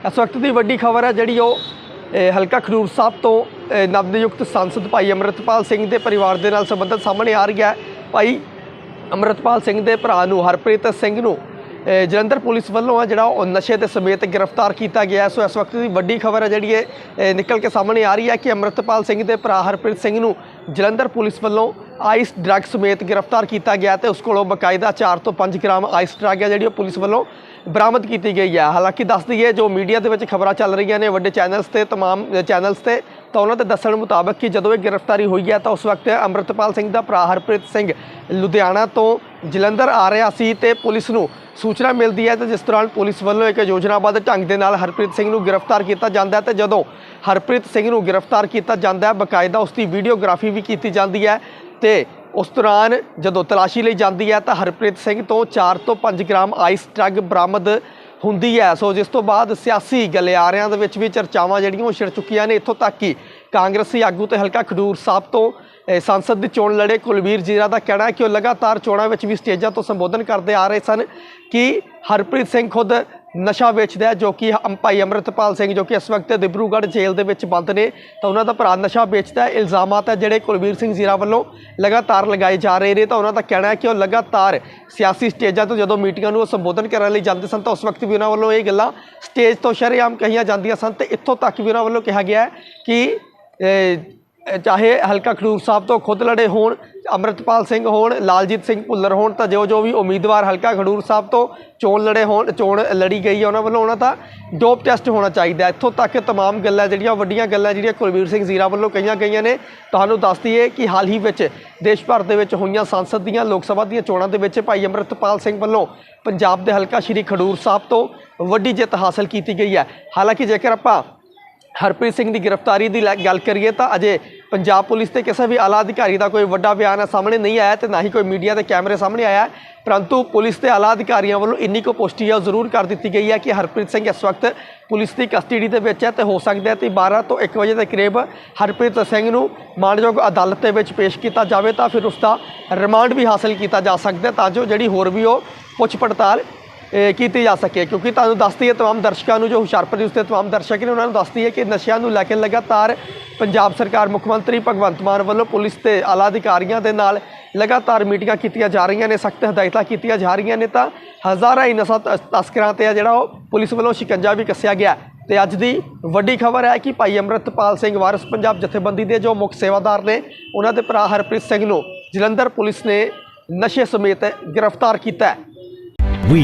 ਇਸ ਵਕਤ ਦੀ ਵੱਡੀ ਖਬਰ ਹੈ ਜਿਹੜੀ ਉਹ ਹਲਕਾ ਖਡੂਰ ਸਾਹਿਬ ਤੋਂ ਇਹ, ਨਵਨਿਯੁਕਤ ਸੰਸਦ ਭਾਈ ਅਮਰਤਪਾਲ ਸਿੰਘ ਦੇ ਪਰਿਵਾਰ ਦੇ ਨਾਲ ਸੰਬੰਧਿਤ ਸਾਹਮਣੇ ਆ ਰਹੀ ਹੈ। ਭਾਈ ਅਮਰਤਪਾਲ ਸਿੰਘ ਦੇ ਭਰਾ ਨੂੰ ਹਰਪ੍ਰੀਤ ਸਿੰਘ ਨੂੰ ਜਲੰਧਰ ਪੁਲਿਸ ਵੱਲੋਂ ਆ ਜਿਹੜਾ ਉਹ ਨਸ਼ੇ ਦੇ ਸਮੇਤ ਗ੍ਰਿਫਤਾਰ ਕੀਤਾ ਗਿਆ ਸੋ ਇਸ ਵਕਤ ਦੀ ਵੱਡੀ ਖਬਰ ਹੈ ਜਿਹੜੀ ਇਹ ਇਹ ਨਿਕਲ ਕੇ ਸਾਹਮਣੇ ਆ ਰਹੀ ਹੈ ਕਿ ਅਮਰਤਪਾਲ ਸਿੰਘ ਦੇ ਭਰਾ ਹਰਪ੍ਰੀਤ ਸਿੰਘ ਨੂੰ ਜਲੰਧਰ ਪੁਲਿਸ ਵੱਲੋਂ ਆਈਸ ਡਰੱਗ ਸਮੇਤ ਗ੍ਰਿਫਤਾਰ ਕੀਤਾ ਗਿਆ ਤੇ ਉਸ ਕੋਲੋਂ ਬਕਾਇਦਾ 4 ਤੋਂ 5 ਗ੍ਰਾਮ ਆਈਸ ਡਰੱਗ ਹੈ ਜਿਹੜੀ ਉਹ ਪੁਲਿਸ ਵੱਲੋਂ ਬਰਾਮਦ ਕੀਤੀ ਗਈ ਹੈ ਹਾਲਾਂਕਿ ਦੱਸ ਦਈਏ ਜੋ ਮੀਡੀਆ ਦੇ ਵਿੱਚ ਖਬਰਾਂ ਚੱਲ ਰਹੀਆਂ ਨੇ ਵੱਡੇ ਚੈਨਲਸ ਤੇ तमाम ਚੈਨਲਸ ਤੇ ਤਾਂ ਉਹਨਾਂ ਦੇ ਦੱਸਣ ਮੁਤਾਬਕ ਕਿ ਜਦੋਂ ਇਹ ਗ੍ਰਿਫਤਾਰੀ ਹੋਈ ਹੈ ਤਾਂ ਉਸ ਵਕਤ ਅੰਮ੍ਰਿਤਪਾਲ ਸਿੰਘ ਦਾ ਭਰਾ ਹਰਪ੍ਰੀਤ ਸਿੰਘ ਲੁਧਿਆਣਾ ਤੋਂ ਜਲੰਧਰ ਆ ਰਿਹਾ ਸੀ ਤੇ ਪੁਲਿਸ ਨੂੰ ਸੂਚਨਾ ਮਿਲਦੀ ਹੈ ਤੇ ਜਿਸ ਦੌਰਾਨ ਪੁਲਿਸ ਵੱਲੋਂ ਇੱਕ ਯੋਜਨਾਬੱਧ ਢੰਗ ਦੇ ਨਾਲ ਹਰਪ੍ਰੀਤ ਸਿੰਘ ਨੂੰ ਗ੍ਰਿਫਤਾਰ ਕੀਤਾ ਜਾਂਦਾ ਹੈ ਤੇ ਜਦੋਂ ਹਰਪ੍ਰੀਤ ਸਿੰਘ ਨੂੰ ਗ੍ਰਿਫਤਾਰ ਕੀਤਾ ਜਾਂਦਾ ਹੈ ਬਕਾਇਦਾ ਉਸ ਦੀ ਵੀਡੀਓਗ੍ਰਾਫੀ ਵੀ ਕੀਤੀ ਜਾਂਦੀ ਹੈ ਤੇ ਉਸ ਦੌਰਾਨ ਜਦੋਂ ਤਲਾਸ਼ੀ ਲਈ ਜਾਂਦੀ ਹੈ ਤਾਂ ਹਰਪ੍ਰੀਤ ਸਿੰਘ ਤੋਂ 4 ਤੋਂ 5 ਗ੍ਰਾਮ ਆਈਸ ਡਰੱਗ ਬਰਾਮਦ ਹੁੰਦੀ ਹੈ। ਸੋ ਜਿਸ ਤੋਂ ਬਾਅਦ ਸਿਆਸੀ ਗਲਿਆਰਿਆਂ ਦੇ ਵਿੱਚ ਵੀ ਚਰਚਾਵਾਂ ਜਿਹੜੀਆਂ ਉਹ ਛਿੜ ਚੁੱਕੀਆਂ ਨੇ। ਇੱਥੋਂ ਤੱਕ ਕਿ ਕਾਂਗਰਸੀ ਆਗੂ ਤੇ ਹਲਕਾ ਖਡੂਰ ਸਾਹਿਬ ਤੋਂ ਸੰਸਦ ਦੀ ਚੋਣ ਲੜੇ ਕੁਲਵੀਰ ਜੀਰਾ ਦਾ ਕਹਿਣਾ ਹੈ ਕਿ ਉਹ ਲਗਾਤਾਰ ਚੋਣਾਂ ਵਿੱਚ ਵੀ ਸਟੇਜਾਂ ਤੋਂ ਸੰਬੋਧਨ ਕਰਦੇ ਆ ਰਹੇ ਸਨ ਕਿ ਹਰਪ੍ਰੀਤ ਸਿੰਘ ਖੁਦ ਨਸ਼ਾ ਵੇਚਦਾ ਹੈ ਜੋ ਕਿ ਹਮ- ਭਾਈ ਅਮਰਤਪਾਲ ਸਿੰਘ ਜੋ ਕਿ ਇਸ ਵਕਤ ਦਿਬਰੂਗੜ੍ਹ ਜੇਲ੍ਹ ਦੇ ਵਿੱਚ ਬੰਦ ਨੇ। ਤਾਂ ਉਹਨਾਂ ਦਾ ਭਰਾ ਨਸ਼ਾ ਵੇਚਦਾ ਹੈ ਇਲਜ਼ਾਮਾਤ ਹੈ ਜਿਹੜੇ ਕੁਲਵੀਰ ਸਿੰਘ ਜ਼ੀਰਾ ਵੱਲੋਂ ਲਗਾਤਾਰ ਲਗਾਏ ਜਾ ਰਹੇ ਨੇ। ਤਾਂ ਉਹਨਾਂ ਦਾ ਕਹਿਣਾ ਹੈ ਕਿ ਉਹ ਲਗਾਤਾਰ ਸਿਆਸੀ ਸਟੇਜਾਂ ਤੋਂ ਜਦੋਂ ਮੀਟਿੰਗਾਂ ਨੂੰ ਉਹ ਸੰਬੋਧਨ ਕਰਨ ਲਈ ਜਾਂਦੇ ਸਨ ਤਾਂ ਉਸ ਵਕਤ ਵੀ ਉਹਨਾਂ ਵੱਲੋਂ ਇਹ ਗੱਲਾਂ ਸਟੇਜ ਤੋਂ ਸ਼ਰੇਆਮ ਕਹੀਆਂ ਜਾਂਦੀਆਂ ਸਨ। ਤੇ ਇੱਥੋਂ ਤੱਕ ਵੀ ਉਹਨਾਂ ਵੱਲੋਂ ਕਿਹਾ ਗਿਆ ਹੈ ਕਿ ਅਹ, ਚਾਹੇ ਹਲਕਾ ਖਡੂਰ ਸਾਹਿਬ ਤੋਂ ਖੁਦ ਲੜੇ ਹੋਣ ਅਮਰਤਪਾਲ ਸਿੰਘ ਹੋਣ ਲਾਲਜੀਤ ਸਿੰਘ ਭੁੱਲਰ ਹੋਣ ਤਾਂ ਜੋ ਜੋ ਵੀ ਉਮੀਦਵਾਰ ਹਲਕਾ ਖਡੂਰ ਸਾਹਿਬ ਤੋਂ ਚੋਣ ਲੜੇ ਹੋਣ ਚੋਣ ਲੜੀ ਗਈ ਹੈ ਉਹਨਾਂ ਵੱਲੋਂ ਉਹਨਾਂ ਦਾ ਡੋਪ ਟੈਸਟ ਹੋਣਾ ਚਾਹੀਦਾ ਹੈ। ਇੱਥੋਂ ਤੱਕ तमाम ਗੱਲਾਂ ਜਿਹੜੀਆਂ ਵੱਡੀਆਂ ਗੱਲਾਂ ਜਿਹੜੀਆਂ ਕੁਲਵੀਰ ਸਿੰਘ ਜ਼ੀਰਾ ਵੱਲੋਂ ਕਹੀਆਂ ਗਈਆਂ ਨੇ ਤੁਹਾਨੂੰ ਦੱਸ ਦਈਏ ਕਿ ਹਾਲ ਹੀ ਵਿੱਚ ਦੇਸ਼ ਭਰ ਦੇ ਵਿੱਚ ਹੋਈਆਂ ਸੰਸਦ ਦੀਆਂ ਲੋਕ ਸਭਾ ਦੀਆਂ ਚੋਣਾਂ ਦੇ ਵਿੱਚ ਭਾਈ ਅਮਰਤਪਾਲ ਸਿੰਘ ਵੱਲੋਂ ਪੰਜਾਬ ਦੇ ਹਲਕਾ ਸ਼੍ਰੀ ਖਡੂਰ ਸਾਹਿਬ ਤੋਂ ਵੱਡੀ ਜਿੱਤ ਹਾਸਲ ਕੀਤੀ ਗਈ ਹੈ ਹਾਲਾਂਕਿ ਜੇਕਰ ਆਪਾਂ ਹਰਪ੍ਰੀਤ ਸਿੰਘ ਦੀ ਗ੍ਰਿਫਤਾਰੀ ਦੀ ਲੈ- ਗੱਲ ਕਰੀਏ ਤਾਂ ਅਜੇ ਪੰਜਾਬ ਪੁਲਿਸ ਤੇ ਕਿਸੇ ਵੀ ਆਲਾ ਅਧਿਕਾਰੀ ਦਾ ਕੋਈ ਵੱਡਾ ਬਿਆਨ ਸਾਹਮਣੇ ਨਹੀਂ ਆਇਆ ਤੇ ਨਾ ਹੀ ਕੋਈ ਮੀਡੀਆ ਦੇ ਕੈਮਰੇ ਸਾਹਮਣੇ ਆਇਆ। ਪਰੰਤੂ ਪੁਲਿਸ ਤੇ ਆਲਾ ਅਧਿਕਾਰੀਆਂ ਵੱਲੋਂ ਇੰਨੀ ਕੋ ਪੁਸ਼ਟੀ ਹੈ ਉਹ ਜ਼ਰੂਰ ਕਰ ਦਿੱਤੀ ਗਈ ਹੈ ਕਿ ਹਰਪ੍ਰੀਤ ਸਿੰਘ ਇਸ ਵਕਤ ਪੁਲਿਸ ਦੀ ਕਸਟਡੀ ਦੇ ਵਿੱਚ ਹੈ ਤੇ ਹੋ ਸਕਦਾ ਹੈ ਕਿ 12 ਤੋਂ 1 ਵਜੇ ਦੇ ਕਰੀਬ ਹਰਪ੍ਰੀਤ ਸਿੰਘ ਨੂੰ ਮਾਣਯੋਗ ਅਦਾਲਤ ਦੇ ਵਿੱਚ ਪੇਸ਼ ਕੀਤਾ ਜਾਵੇ ਤਾਂ ਫਿਰ ਉਸ ਦਾ ਰਿਮਾਂਡ ਵੀ ਹਾਸਲ ਕੀਤਾ ਜਾ ਸਕਦਾ ਤਾਂ ਜੋ ਜਿਹੜੀ ਹੋਰ ਵੀ ਉਹ ਪੁੱਛ ਪੜਤਾਲ ਕੀਤੀ ਜਾ ਸਕੇ ਕਿਉਂਕਿ ਤੁਹਾਨੂੰ ਦੱਸਦੀ ਹੈ तमाम ਦਰਸ਼ਕਾਂ ਨੂੰ ਜੋ ਹੁਸ਼ਿਆਰਪੁਰ ਦੇ ਉਸਤੇ तमाम ਦਰਸ਼ਕ ਨੇ ਉਹਨਾਂ ਨੂੰ ਦੱਸਦੀ ਹੈ ਕਿ ਨਸ਼ਿਆਂ ਨੂੰ ਲੈ ਕੇ ਲਗਾਤਾਰ ਪੰਜਾਬ ਸਰਕਾਰ ਮੁੱਖ ਮੰਤਰੀ ਭਗਵੰਤ ਮਾਨ ਵੱਲੋਂ ਪੁਲਿਸ ਤੇ ਆਲਾ ਅਧਿਕਾਰੀਆਂ ਦੇ ਨਾਲ ਲਗਾਤਾਰ ਮੀਟਿੰਗਾਂ ਕੀਤੀਆਂ ਜਾ ਰਹੀਆਂ ਨੇ ਸਖਤ ਹਦਾਇਤਾਂ ਕੀਤੀਆਂ ਜਾ ਰਹੀਆਂ ਨੇ ਤਾਂ ਹਜ਼ਾਰਾਂ ਹੀ ਨਸ਼ਾ ਤਸ- ਤਸਕਰਾਂ ਤੇ ਆ ਜਿਹੜਾ ਉਹ ਪੁਲਿਸ ਵੱਲੋਂ ਸ਼ਿਕੰਜਾ ਵੀ ਕੱਸਿਆ ਗਿਆ ਤੇ ਅੱਜ ਦੀ ਵੱਡੀ ਖਬਰ ਹੈ ਕਿ ਭਾਈ ਅਮਰਤਪਾਲ ਸਿੰਘ ਵਾਰਿਸ ਪੰਜਾਬ ਜਥੇਬੰਦੀ ਦੇ ਜੋ ਮੁੱਖ ਸੇਵਾਦਾਰ ਨੇ ਉਹਨਾਂ ਦੇ ਭਰਾ ਹਰਪ੍ਰੀਤ ਸਿੰਘ ਨੂੰ ਜਲੰਧਰ ਪੁਲਿਸ ਨੇ ਨਸ਼ੇ ਸਮੇਤ ਗ੍ਰਿਫਤਾਰ ਕੀਤਾ ਹੈ We